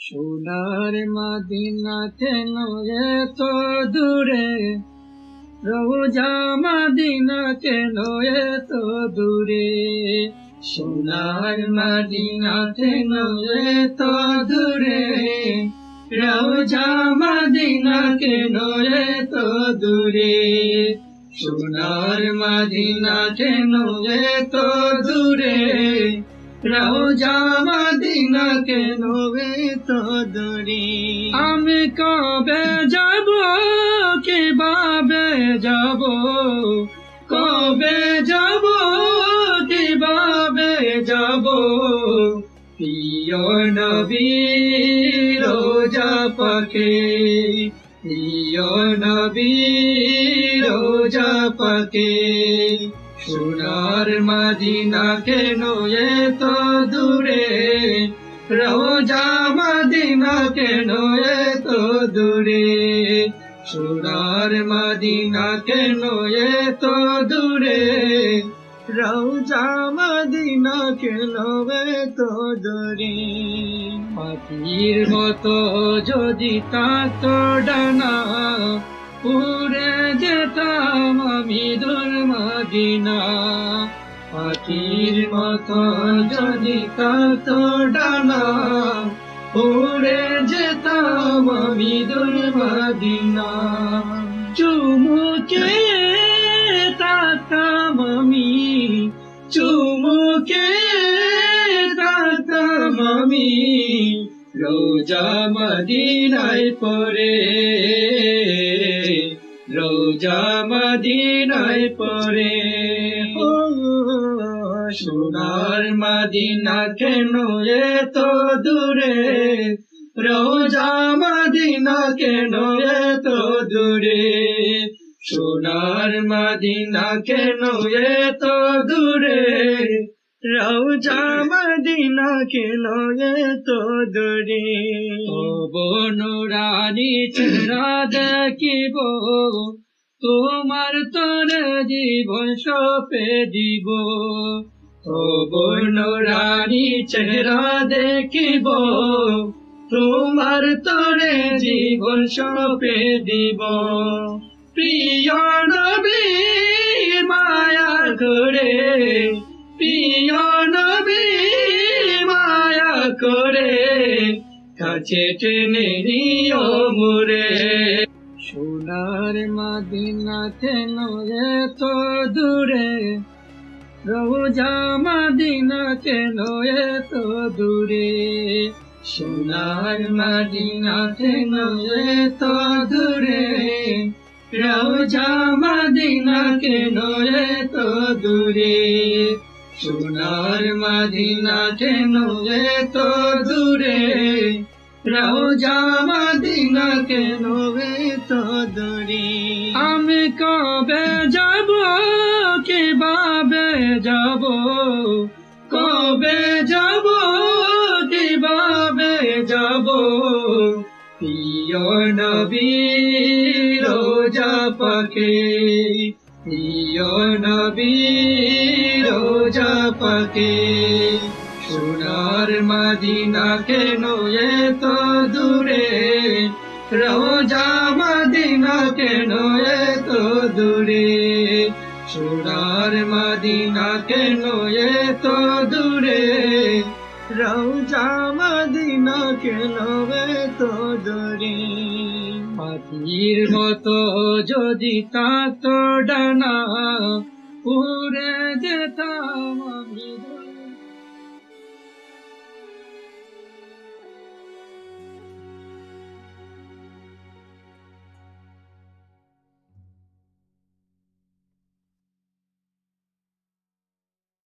সোনার মাদিনা কেন এত দূরে। রোজা মাদিনা কেন এত দূরে। সোনার মাদিনা কেন এত দূরে। রোজা মাদিনা কেন এত দূরে। সোনার মাদিনা কেন এত দূরে। রোজা মাদিনা কেন এত দূরে আমি কবে যাব কীভাবে যাব কবে যাব কীভাবে যাব প্রিয় নবী রোজা পাকে প্রিয় নবী রোজা পাকে সোনার মাদিনা কেন এত দূরে? রোজা মাদিনা কেন এত দূরে? সোনার মাদিনা কেন এত দূরে? রোজা মাদিনা কেন এত দূরে? পাখির মতো যদি তাত ডানা উড়ে যেতাম আমি দূর মাদিনা পাখির মতো যদি তাত ডানা, উড়ে যেতাম আমি দূর মাদিনা চুমুকে তাকাম আমি, চুমুকে তাকাম আমি। রোজা মদিনায় পরে রোজা মদিনায় পরে সোনার মদিনা কেন এত দূরে? রোজা মদিনা কেন এত দূরে? সোনার মদিনা কেন এত দূরে? রোজা মদিনা কেন এত দূরে। ও বনুরানি চেরা দেখিব। তোমার তোর জীবন সপে দিব। ও বনুরানি চেহারা দেখিব। তোমার তোরে জীবন সপে দিব। প্রিয় নবী, মায়া করে প্রিয় নবী, মায়া করে কাছে টেনে নিও সোনার মাদিনা কেন এত দূরে? রোজা মাদিনা কেন এত দূরে? সোনার মাদিনা কেন এত দূরে? রোজা মাদিনা কেন এত দূরে? সোনার মাদিনা কেন এত দূরে? রোজা মাদিনা কেন এত দূরে? আমি কবে যাব কে বাবে যাব? কবে যাব কে বাবে যাব? প্রিয় নবী, রোজা পাকে প্রিয় নবী রোজা পাকে সোনার মাদিনা কেন এত দূরে? রোজা মাদিনা কেন এত দূরে? সোনার মাদিনা কেন এত দূরে? রোজা মাদিনা কেন এত দূরে? পাখির মতো যদি তাত ডানা উড়ে যেতাম